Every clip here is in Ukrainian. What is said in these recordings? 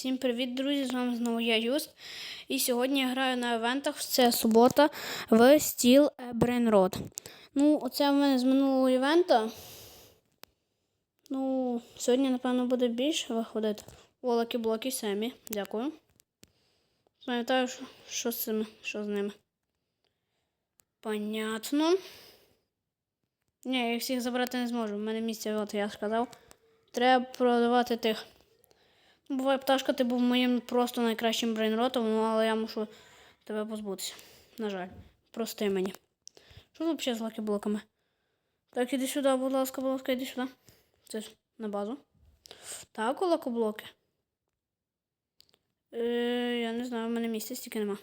Всім привіт, друзі! З вами знову я Юст. І сьогодні я граю на івентах. Це субота в Steel Brainrot. Ну, оце в мене з минулого івента. Ну, сьогодні, напевно, буде більше виходити. О, блоки самі. Дякую. Пам'ятаю, що, що з цими, що з ними. Понятно. Ні, я їх всіх забрати не зможу. У мене місця, от я сказав. Треба продавати тих. Буває, пташка, ти був моїм просто найкращим брейнротом, ну, але я мушу тебе позбутися. На жаль. Прости мені. Що тут взагалі з лакі-блоками? Так, іди сюди, будь ласка, будь ласка, іди сюди. Це ж на базу. Так, лакоблоки. Е, я не знаю, в мене місця стільки нема.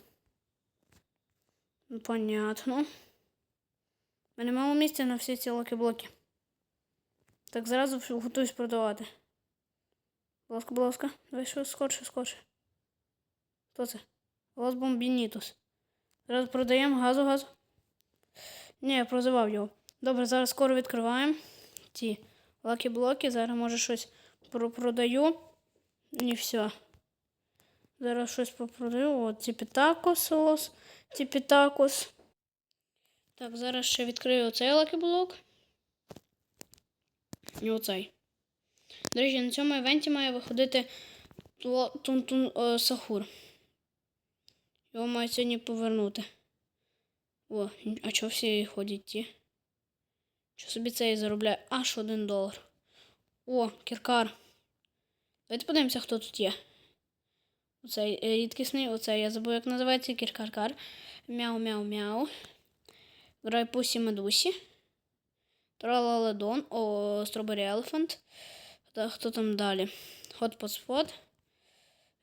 Ну, Понятно. У мене мало місця на всі ці лакі-блоки. Так, зразу готуюсь продавати. Будь ласка, будь ласка, давай що скорше, скорше. Хто це? Лос Бомбінітус. Зараз продаємо газу, газу. Ні, я прозивав його. Добре, зараз скоро відкриваємо ті лакі-блоки. Зараз може щось пропродаю. І все. Зараз щось попродаю. От тіпітакос, ос, тіпітакос. Так, зараз ще відкрию оцей лакі-блок. І оцей. До речі, на цьому івенті має виходити Тунтун е, Сахур. Його мають сьогодні повернути. О, а чого всі ходять ті? Що собі цей заробляє аж один долар. О, кіркар. Давайте подивимося, хто тут є. Оцей е, рідкісний, оцей, я забув, як називається кіркар-кар. Мяу-мяу-мяу. Грай Пусі Медусі. Тралаладон, о, Стробері Елефант. Та хто там далі? Spot.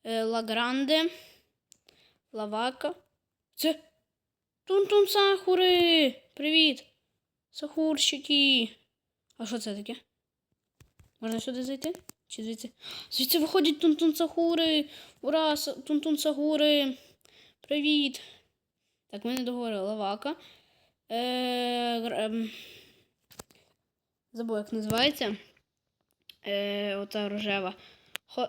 Е, Лагранде. Лавака. Це. Тун-тун Сахури! Привіт! Сахурщики! А що це таке? Можна сюди зайти? Чи звідси? Звідси виходять Тун-тун Сахури! Ура! Тун-тун Сахури! Привіт! Так, ми не договорили. Лавака. Е, ем, Забув, як називається. Е, ота рожева.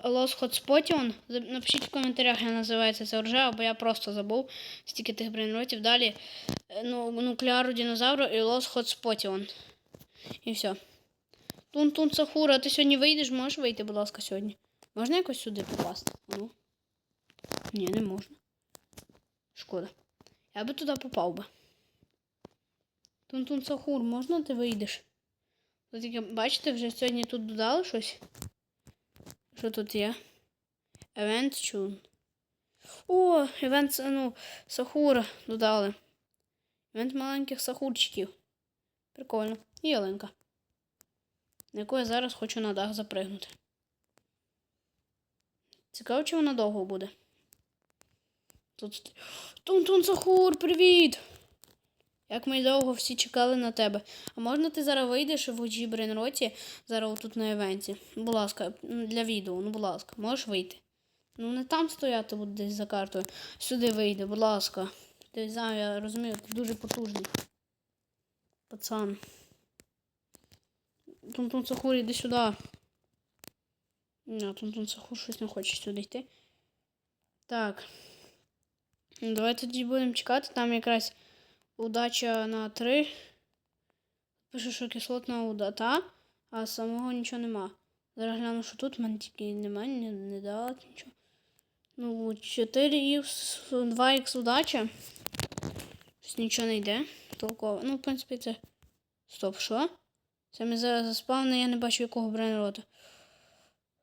Лос Хотспотіон. Напишіть в коментарях, як називається ця рожева, бо я просто забув стільки тих брейнротів. Далі е, ну, нуклеару динозавру і Лос Хотспотіон. І все. Тун-тун Сахура, ти сьогодні вийдеш? Можеш вийти, будь ласка, сьогодні. Можна якось сюди попасти? Ну. Ні, не можна. Шкода. Я би туди попав би. Тун-тун Сахур, можна ти вийдеш? Ось тільки, бачите, вже сьогодні тут додали щось. Що тут є? Event Tune. О, івент, ну, Сахура додали. Івент маленьких сахурчиків. Прикольно. І ялинка. На яку я зараз хочу на дах запригнути. Цікаво, чи вона довго буде. Тут. Тун-тун Сахур, привіт! Як ми довго всі чекали на тебе. А можна ти зараз вийдеш в OG Брейнроті, зараз тут на івенті? Будь ласка, для відео, ну будь ласка, можеш вийти? Ну не там стояти буде десь за картою. Сюди вийди, будь ласка. Ти знаю, я розумію, ти дуже потужний. Пацан. Тунтун Сахур, іди сюди. Ні, Тунтун Сахур щось не хоче сюди йти. Так. Давай тоді будемо чекати, там якраз. Удача на 3. Пише, що кислотна удата, а самого нічого нема. Зараз гляну, що тут мене тільки немає, не, не дала нічого. Ну, 4х, 2х удача. Щось нічого не йде. Толково. Ну, в принципі, це. Стоп, що? Це ми зараз заспавне, я не бачу якого брейнрота.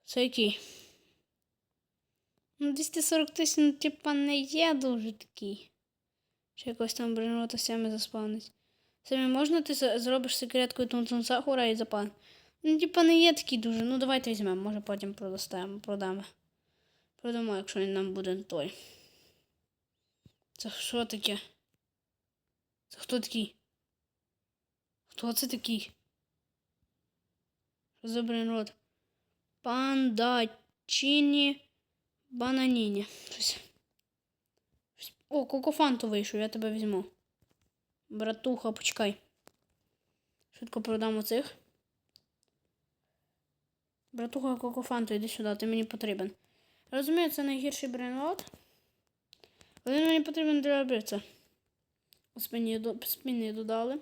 Це який? Ну, 240 тисяч, ну, типа, не є дуже такий. Чи якось там бренрота сями заспавнить. Самі можна ти зробиш секреткою Тунтун Сахура і запан? Ну, типа не є такий дуже. Ну давайте візьмемо, може потім продастаємо, продамо. Продамо, якщо він нам буде той. Це що таке? Це хто такий? Хто це такий? Що за бренрот? Пандачині бананіні. Щось. О, кокофанту вийшов, я тебе візьму. Братуха, почекай. Швидко продам оцих. Братуха кокофанту, іди сюди, ти мені потрібен. Розумію, це найгірший брейнрот. Але він мені потрібен для брица. Спині, до- додали.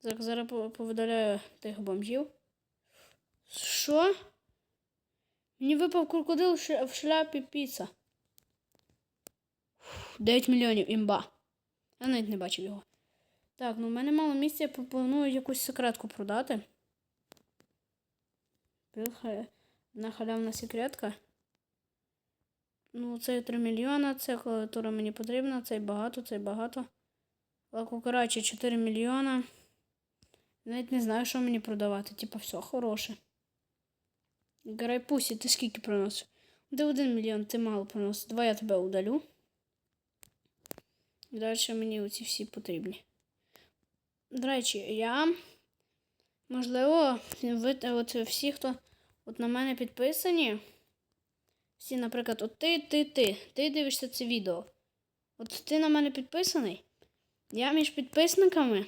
Так, зараз повидаляю тих бомжів. Що? Мені випав крокодил в шляпі піца. 9 мільйонів імба. Я навіть не бачив його. Так, ну в мене мало місця, я пропоную якусь секретку продати. Одна халявна секретка. Ну, це 3 мільйона, це клавіатура мені потрібна, це багато, це багато. Лакукарачі 4 мільйона. Навіть не знаю, що мені продавати. Типа, все хороше. Грайпусі, ти скільки приносиш? Де 1 мільйон, ти мало приносиш. Давай я тебе удалю. Далі мені оці всі потрібні. До речі, я. Можливо, ви от всі, хто от на мене підписані. Всі, наприклад, от ти, ти, ти. Ти дивишся це відео. От ти на мене підписаний. Я між підписниками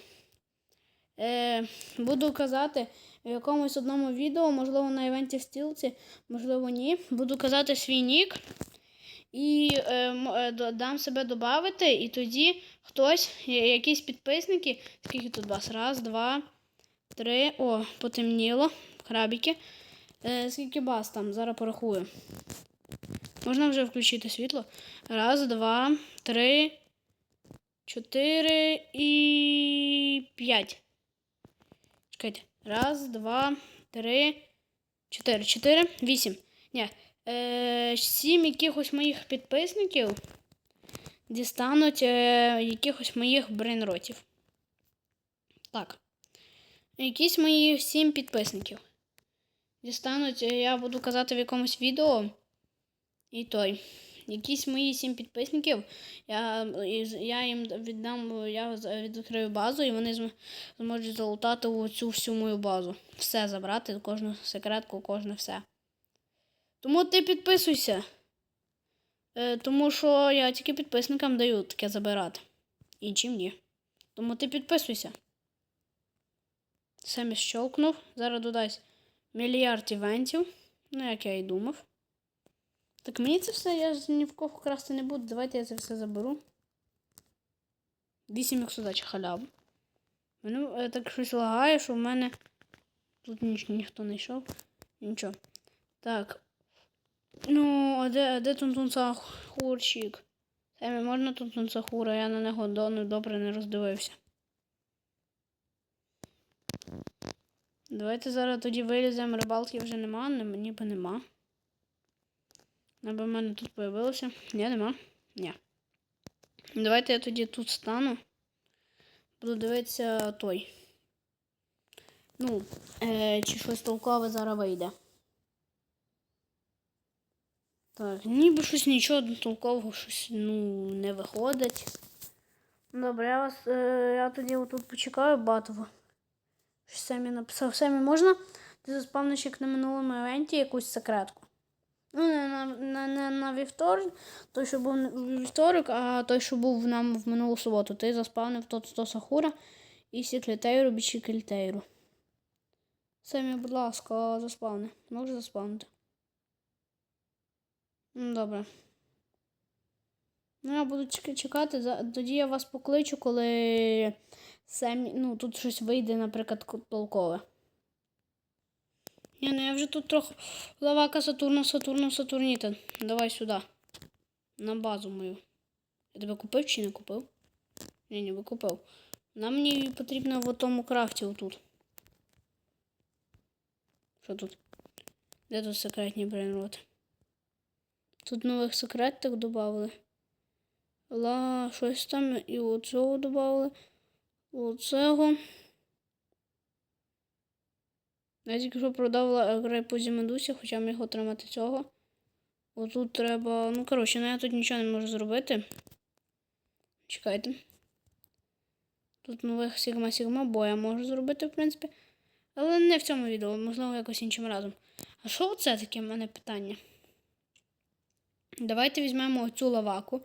е, буду казати в якомусь одному відео, можливо, на івенті в стілці, можливо, ні. Буду казати свій нік. І е, е, дам себе додати, і тоді хтось, якісь підписники, скільки тут вас? Раз, два, три. О, потемніло. Крабіки. Е, скільки бас там? Зараз порахую. Можна вже включити світло. Раз, два, три, чотири і п'ять. Чекайте. Раз, два, три, чотири. Чотири, вісім. Ні. Е, сім якихось моїх підписників дістануть е, якихось моїх брейнротів. Так. Якісь мої сім підписників. Дістануть, е, я буду казати в якомусь відео. І той. Якісь мої сім підписників. Я, я їм віддам, я відкрию базу, і вони зможуть залутати цю всю мою базу. Все забрати, кожну секретку, кожне все. Тому ти підписуйся. Е, тому що я тільки підписникам даю таке забирати. Іншим ні. Тому ти підписуйся. Семі щелкнув. Зараз додасть мільярд івентів. Ну, як я і думав. Так мені це все, я ж ні в кого красти не буду. Давайте я це все заберу. 8 ікс удачі халяву. Мене е, так щось лагає, що в мене тут ніч, ніхто не йшов. Нічого. Так. Ну, а де, а де Тунтун Сахурчик? Семі, можна Тунтун Сахура? Я на нього ну, добре не роздивився. Давайте зараз тоді виліземо. Рибалки вже нема, не- ніби нема. Аби в мене тут появилося. Ні, нема. Ні. Давайте я тоді тут стану. Буду дивитися той. Ну, е, чи щось толкове зараз вийде. Так, ніби щось нічого толкового щось ну, не виходить. Добре, я вас. Е, я тоді отут почекаю батово. Щось самі написав. Самі можна? Ти заспавниш як на минулому івенті якусь секретку. Ну, не на, на, на, на вівторок, той, що був вівторок, а той, що був нам в минулу суботу. Ти заспавнив тот 100 сахура і сіклітейру, бічі кільтейру. Самі, будь ласка, заспавни. Можеш заспавнити? Ну, добре. Ну, я буду чекати, тоді я вас покличу, коли самі, ну, тут щось вийде, наприклад, ко- толкове. Ні, ну я вже тут трохи лавака Сатурна, Сатурна, Сатурніта. Давай сюди. На базу мою. Я тебе купив чи не купив? Ні, не купив. Нам мені потрібно в тому крафті отут. Що тут? Де тут секретні брейнроти? Тут нових секретик додали. Ла, щось там і оцього додали. Оцього. Я тільки що продав грай по Зімедусі, хоча міг отримати цього. Отут треба. Ну, коротше, ну я тут нічого не можу зробити. Чекайте. Тут нових Сігма Сігма боя можу зробити, в принципі. Але не в цьому відео, можливо, якось іншим разом. А що це таке в мене питання? Давайте візьмемо оцю лаваку,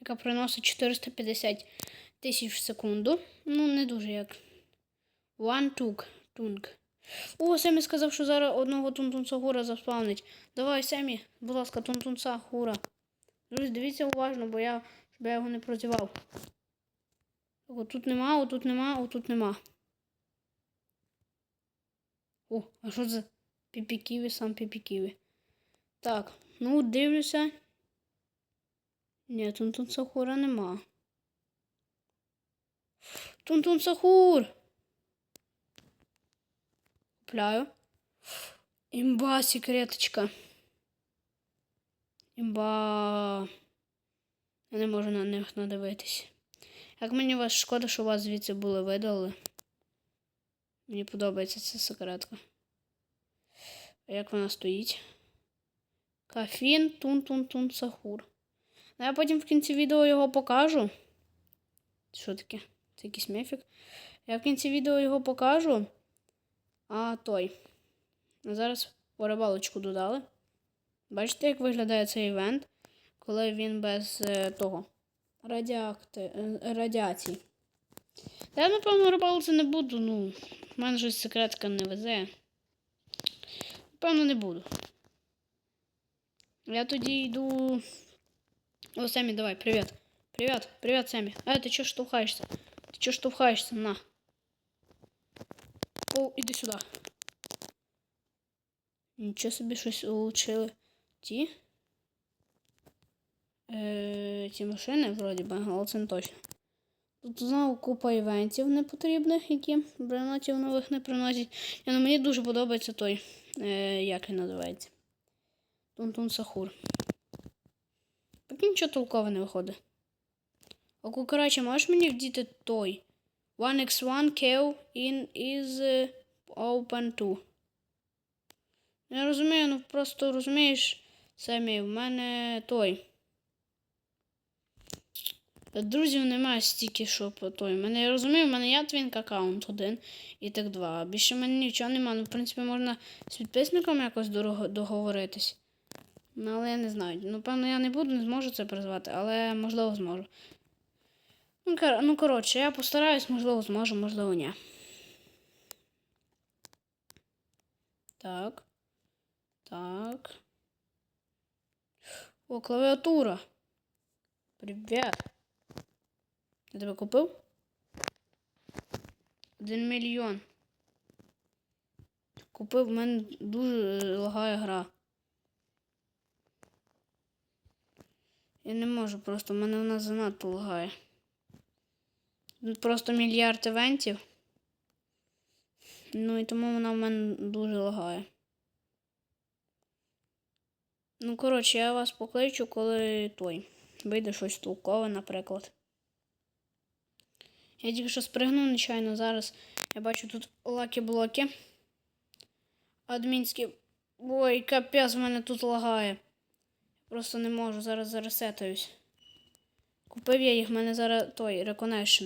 яка приносить 450 тисяч в секунду. Ну, не дуже як. One tuk. Tung. О, Семі сказав, що зараз одного тунтунца гура заспавнить. Давай, Семі, будь ласка, тунтунца гура. Друзі, дивіться уважно, бо я, щоб я його не прозівав. Отут нема, отут нема, отут нема. О, а що за піпіківі, сам піпіківі? Так, ну дивлюся. Ні, тунтун сахура нема. Тунтун сахур. Купляю. Імба, секреточка. Імба. Я не можу на них надивитись. Як мені вас шкода, що вас звідси були видали. Мені подобається ця секретка. А як вона стоїть? Кафін, тун-тун-тун, сахур. Ну, я потім в кінці відео його покажу. Що таке? Це якийсь мефік. Я в кінці відео його покажу. А той. А зараз порибалочку додали. Бачите, як виглядає цей івент, коли він без е, того радіакти... е, радіації. Та я, напевно, рибалити не буду, ну, в мене щось секретка не везе. Напевно, не буду. Я тоді йду. О, Семі, давай, привіт. Привіт, привіт, Семі. А, ти чого штовхаєшся? Ти чого штовхаєшся? На. О, іди сюди. Нічого собі щось улучшили. Ті. Е, ті машини, вроді би, точно. Тут знову купа івентів непотрібних, які бранотів нових не приносять. І, ну, мені дуже подобається той, е, як він називається. Тунтун Сахур. Поки нічого толково не виходить. А кукарача, можеш мені вдіти той? 1x1 kill in is open 2. Я розумію, ну просто розумієш, самі, в мене той. Друзів немає стільки, щоб той. У мене я розумію, в мене є твінк аккаунт один і так два. Більше в мене нічого немає. Ну, в принципі, можна з підписником якось договоритись. Ну, але я не знаю. Ну, певно, я не буду, не зможу це призвати, але можливо зможу. Ну, кор- ну коротше, я постараюсь, можливо, зможу, можливо, ні. Так. Так. О, клавіатура. Привіт. Я тебе купив? Один мільйон. Купив, в мене дуже е, лагає гра. Я не можу просто, в мене вона занадто лагає. Тут Просто мільярд івентів. Ну і тому вона в мене дуже лагає. Ну, коротше, я вас покличу, коли той. Вийде щось толкове, наприклад. Я тільки що спригнув, нечайно зараз. Я бачу тут лакі-блоки. Адмінські. Ой, капець, в мене тут лагає. Просто не можу, зараз заресетаюсь. Купив я їх, в мене зараз той реконешн.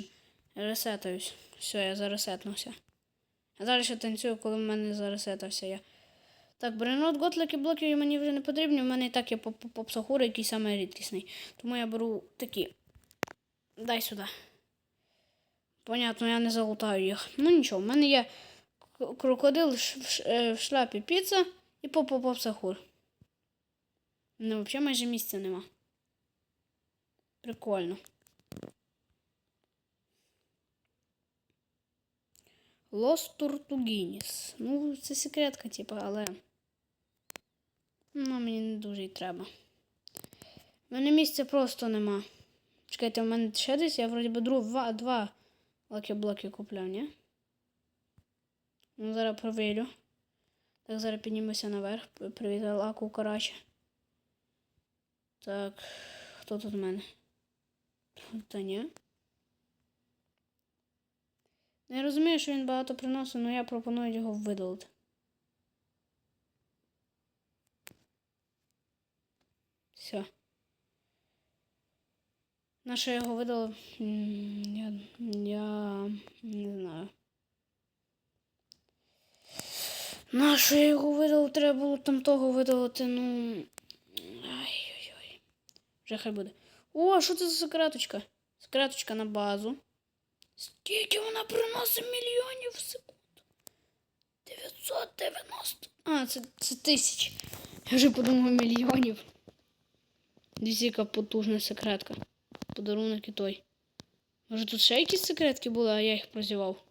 Ресетаюсь. Все, я заресетнувся. А зараз ще танцюю, коли в мене заресетався я. Так, бренот, готлики, блоки мені вже не потрібні. У мене і так є попсахури, який саме рідкісний. Тому я беру такі. Дай сюди. Понятно, я не залутаю їх. Ну нічого, в мене є крокодил в, е, в шляпі піца і попсахур. Ну, взагалі майже місця нема. Прикольно. Лос Тортугініс. Ну, це секретка, типу, але. Ну, мені не дуже й треба. У мене місця просто нема. Чекайте, у мене ще десь, я вроді би два, два лакі-блоки купляв, ні? Ну, зараз провірю. Так, зараз піднімемося наверх. Привіт, лаку, коротше. Так, хто тут в мене? Та ні. Я розумію, що він багато приносить, але я пропоную його видалити. Все. На що я його видалив? Я, я не знаю. На що я його видалив? Треба було там того видалити, ну. Вже хай буде. О, що це за секреточка? Секреточка на базу. Скільки вона приносить мільйонів в секунду? 990. А, це, це тисяч. Я вже подумав мільйонів. Дивіться, потужна секретка. Подарунок і той. Може тут ще якісь секретки були, а я їх прозівав.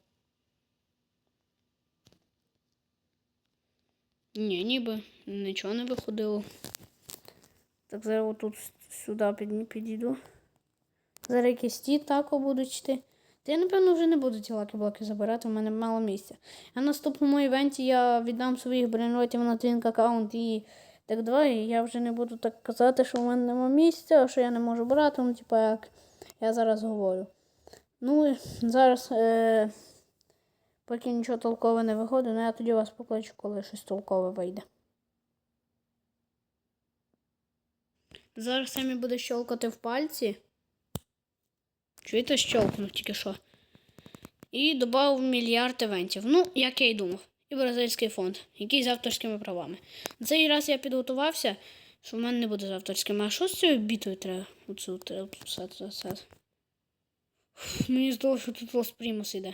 Ні, ніби нічого не виходило. Так, зараз отут сюди під, підійду. Зараз якісь ті тако будуть йти. Та я, напевно, вже не буду ті лаки-блоки забирати, в мене мало місця. А на наступному івенті я віддам своїх бренротів на твінк аккаунт і так далі. Я вже не буду так казати, що в мене нема місця, що я не можу брати, ну, типа, як я зараз говорю. Ну, зараз, е- поки нічого толкове не виходить, ну я тоді вас покличу, коли щось толкове вийде. Зараз самі буде щелкати в пальці. Чуєте, щелкнув тільки що. І додав мільярд івентів. Ну, як я й думав. І бразильський фонд, який з авторськими правами. На цей раз я підготувався, що в мене не буде з авторськими. А що з цією бітою треба? Оцю треба. Мені здалося, що тут Лос Примус іде.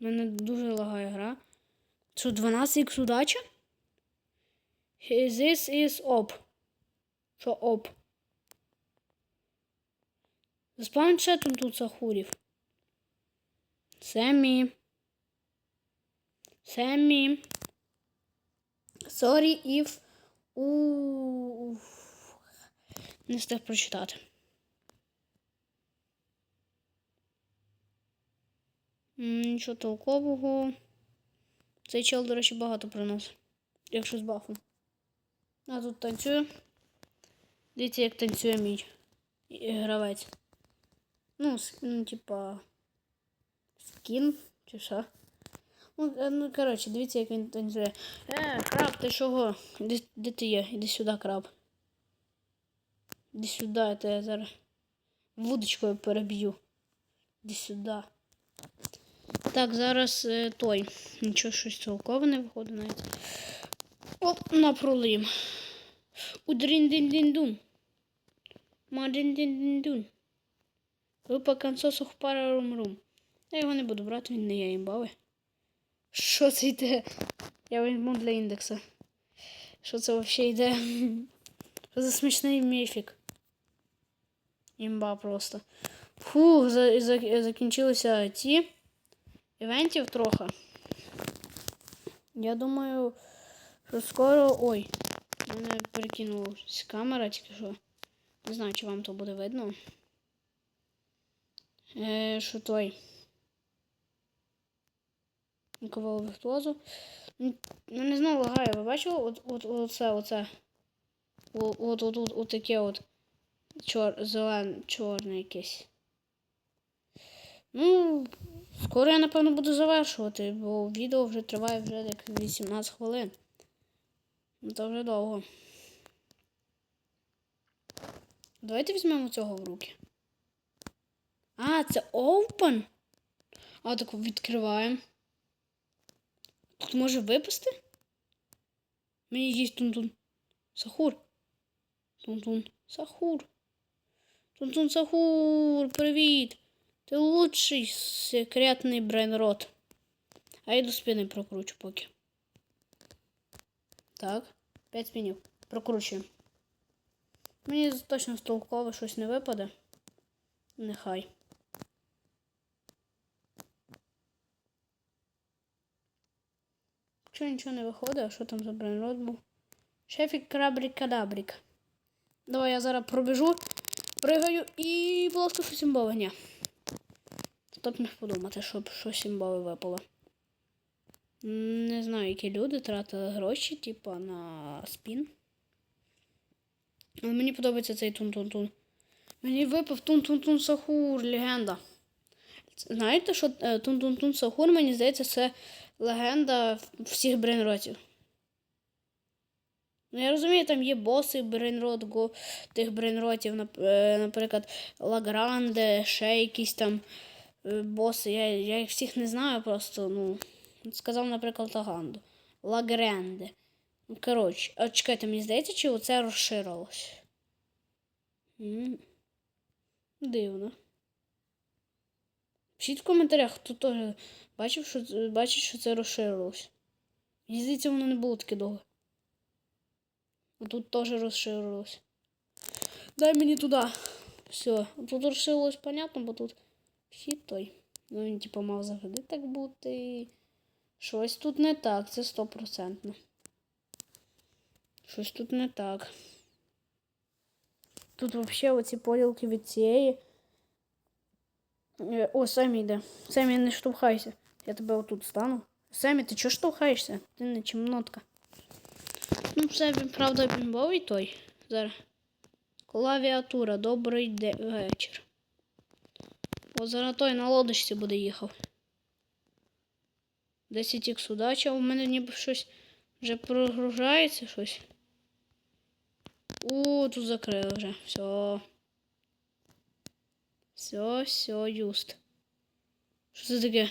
У мене дуже лагає гра. Що, 12 х удача? This is op. Що op? З планшетом тут Сахурів. Семі. Семі. Sorry if у не встиг прочитати. Нічого толкового. Цей чел, до речі, багато приносить. Якщо з бафом. А тут танцює. Дивіться, як танцює мій гравець. Ну, ну, типа. Скін чи що. Ну, е, ну, коротше, дивіться, як він танцює. Е, краб, ти чого? Де, де ти є? Іди сюди, краб. Іди сюди, я зараз вудочкою переб'ю. Іди сюди. Так, зараз е, той. Нічого щось толкове не виходить навіть. Оп, на удрін дин дин дун мадин дин дин дун Ви по консосах пара рум-рум. Я його не буду брати, він не є імбави. Що це йде? Я візьму для індекса. Що це взагалі йде? Що за смішний міфік? Імба просто. Фух, за, за, закінчилися ті івентів трохи. Я думаю, що скоро. Ой, мене перекинулась камера, тільки що. Не знаю, чи вам то буде видно. Е, що той. Ковал віртуозу. Ну, не знаю, лагає. Ви бачили? От, от, оце, оце. От, от, от, от, от таке от. Чор, зелен, чорне якесь. Ну, скоро я, напевно, буду завершувати, бо відео вже триває вже як 18 хвилин. То вже довго. Давайте візьмемо цього в руки. А, це open? А, так відкриваємо. Тут може випасти? Мені є тун-тун. Сахур. Тун-тун. Сахур. Тун-тун Сахур, привіт. Ти лучший секретний брейнрот. А я йду спини прокручу поки. Так, 5 спінів. Прокручуємо. Мені точно столково щось не випаде. Нехай. Якщо нічого не виходить, а що там за брейнрот був? Шефік крабрік кадабрік. Давай я зараз пробіжу, пригаю і просто щось імбове. Ні. Б міг подумати, щоб щось імбове випало. Не знаю, які люди тратили гроші, типа, на спін. Але мені подобається цей тун-тун-тун. Мені випав тун-тун-тун Сахур, легенда. Знаєте, що е, тун-тун-тун Сахур, мені здається, це легенда всіх брейнротів. Ну, я розумію, там є боси брейнрот, тих брейнротів, е, наприклад, Лагранде, ще якісь там е, боси. Я, я їх всіх не знаю, просто, ну. Сказав, наприклад, Лаганду. Лагренде. Ну, коротше, а чекайте, мені здається, чи оце розширилось? М, Дивно. Пишіть в коментарях, хто теж бачив, що, бачить, що це розширилось. Мені здається, воно не було таке довге. А тут теж розширилось. Дай мені туди. Все. Тут розширилось, понятно, бо тут вхід той. Ну він типу мав завжди так бути. Щось тут не так, це стопроцентно. Щось тут не так. Тут взагалі оці поділки від цієї. Е, О, Семі йде. Семі, не штовхайся. Я тебе отут стану. Семі, ти чого штовхаєшся? Ти не чимнотка. Ну, все, правда, бімбовий той. Зараз. Клавіатура, добрий вечір. О, зараз той на лодочці буде їхав. 10 ікс удача. У мене ніби щось вже прогружається щось. У, тут закрили вже. Все. Все, все, юст. Що це таке?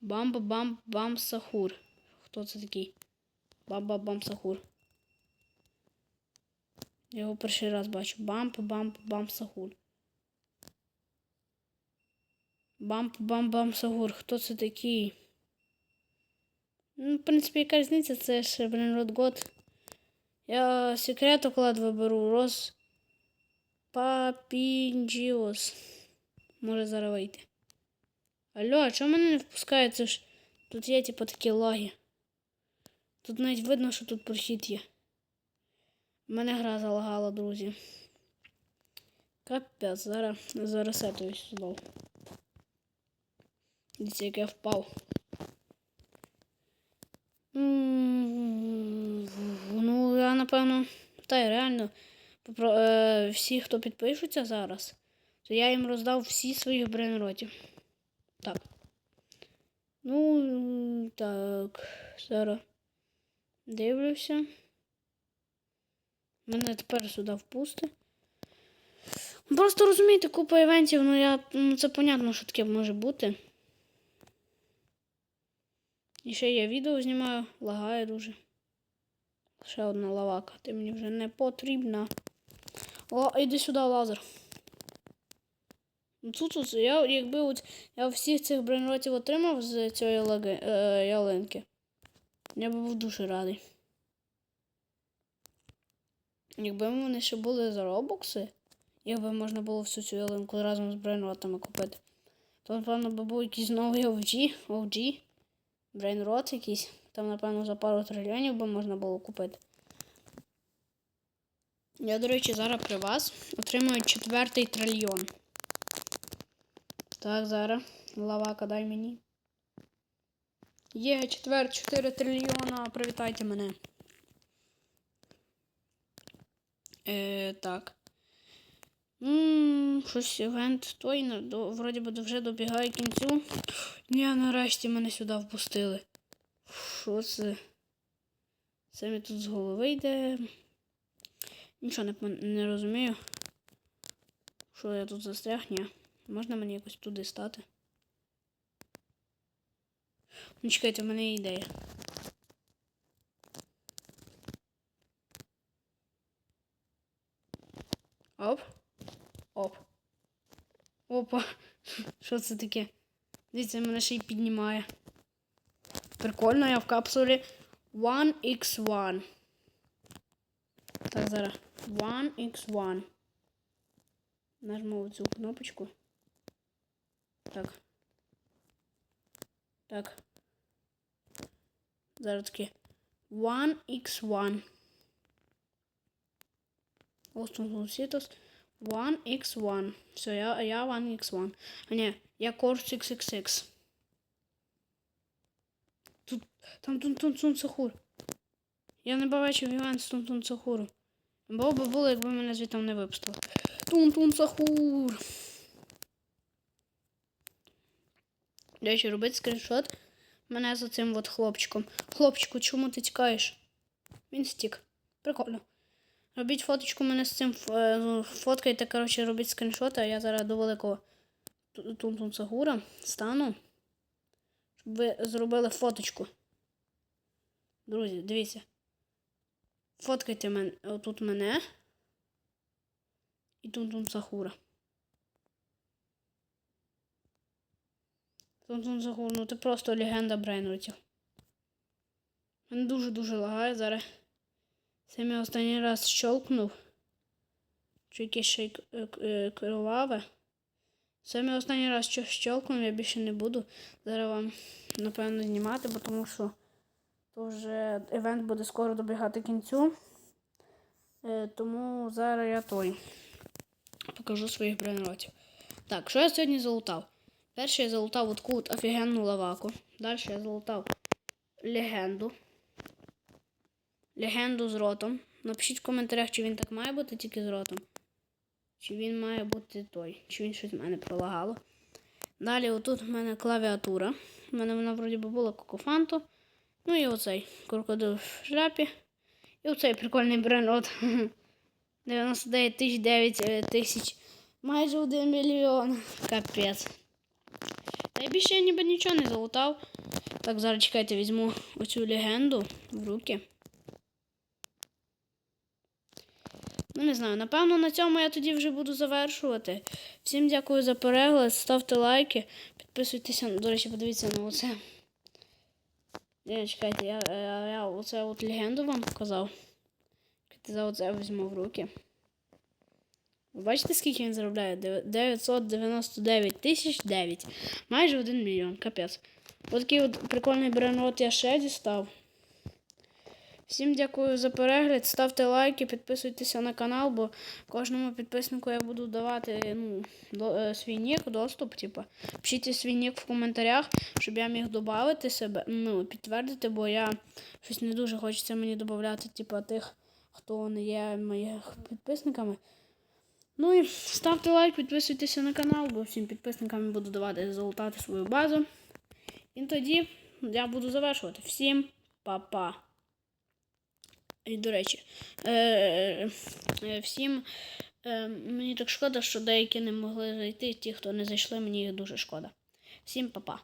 Бамба бам бам сахур. Хто це такий? Бамба бам сахур. Я його перший раз бачу. Бамп бам бам сахур. Бамп бам бам сахур. Хто це такий? Ну, в принципі, яка різниця, це ж, блін, Ротгот. Я секрет оклад виберу. Роз Папінджіос. Може зараз вийти. Алло, а чому мене не впускає? Це ж тут є, типу, такі лаги. Тут навіть видно, що тут прохід є. У мене гра залагала, друзі. Капець, зараз заресетуюсь знову. Дивіться, як я впав. Ну, я напевно. Та й реально. Всі, хто підпишуться зараз, то я їм роздав всі своїх брейнротів. Так. Ну, так. Зараз дивлюся. Мене тепер сюди впусти. Просто розумієте, купа івентів, ну я. Ну, це понятно, що таке може бути. І ще я відео знімаю, лагає дуже. Ще одна лавака. Ти мені вже не потрібна. О, іди сюди, лазер. Ну, Тут, тут я, якби от, я всіх цих брейнротів отримав з цієї лаги, е, ялинки, я би був дуже радий. Якби вони ще були за робокси, якби можна було всю цю ялинку разом з брейнротами купити, то, напевно, би був якийсь новий OG, OG, брейнрот якийсь. Там, напевно, за пару трильйонів би можна було купити. Я, до речі, зараз при вас отримую четвертий трильйон. Так, зараз. Лавака, дай мені. Є четвер 4 трильйона. Привітайте мене. Е, так. Ммм, щось івент той до, вроді би вже добігає кінцю. Ні, нарешті мене сюди впустили. Що це? Це мені тут з голови йде. Нічого не, не розумію. Що я тут застряг? Ні. Можна мені якось туди стати? Ну, чекайте, в мене є ідея. Оп. Оп. Опа. Що це таке? Дивіться, мене ще й піднімає. Прикольно, я в капсулі 1x1. Так, зараз. 1x1. Нажму цю кнопочку. Так. Так. Зараз таке. 1x1. Остун Сітос. 1x1. Все, я, я 1x1. А ні, я Corps XXX. Тут, там Тунтун Тун Сахур. Я не бачив івент з Тунтун Сахуру. Бо би було, якби мене звідти не випустили. Тун-тун Сахур. До речі, робити скріншот мене за цим от хлопчиком. Хлопчику, чому ти тікаєш? Він стік. Прикольно. Робіть фоточку мене з цим е, ну, фоткайте, коротше, робіть скріншот, а я зараз до великого Ту- Тун-тун Сахура стану. Щоб ви зробили фоточку. Друзі, дивіться. Фоткайте мен, отут мене. І Тун-тун Сахура. Тун-тун Сахур, ну ти просто легенда брейнрутів. Мене дуже-дуже лагає зараз. Це останній раз щелкнув. Чи якесь ще й е, е, кроваве. Це останній раз що щелкнув, я більше не буду. Зараз вам, напевно, знімати, бо тому що то вже івент буде скоро добігати кінцю. Е, тому зараз я той покажу своїх брейнротів. Так, що я сьогодні залутав? Перше я залутав от таку от офігенну лаваку. Далі я залутав легенду. Легенду з ротом. Напишіть в коментарях, чи він так має бути тільки з ротом. Чи він має бути той, чи він щось в мене пролагало. Далі отут в мене клавіатура. У мене вона вроді би була кокофанту. Ну і оцей крокодил в шляпі. І оцей прикольний бренот. 99 тисяч 9 е, тисяч. Майже 1 мільйон. Капець. Та й більше я ніби нічого не залутав. Так, зараз чекайте, візьму оцю легенду в руки. Ну, не знаю, напевно, на цьому я тоді вже буду завершувати. Всім дякую за перегляд, ставте лайки, підписуйтеся, до речі, подивіться на оце. Ні, чекайте, я, я, я оце от легенду вам показав. За оце візьму в руки. Ви бачите, скільки він заробляє? 999 тисяч 9. Майже 1 мільйон. Капець. Ось такий от прикольний бренот я ще дістав. Всім дякую за перегляд. Ставте лайки, підписуйтеся на канал, бо кожному підписнику я буду давати ну, до, е, свій нік, доступ. Типу. Пишіть свій нік в коментарях, щоб я міг додати себе, ну, підтвердити, бо я щось не дуже хочеться мені додати, типу, тих, хто не є моїми підписниками. Ну і ставте лайк, підписуйтеся на канал, бо всім підписникам буду давати залутати свою базу. І тоді я буду завершувати. Всім па-па. І, до речі, е, е, всім е, мені так шкода, що деякі не могли зайти. Ті, хто не зайшли, мені їх дуже шкода. Всім па-па.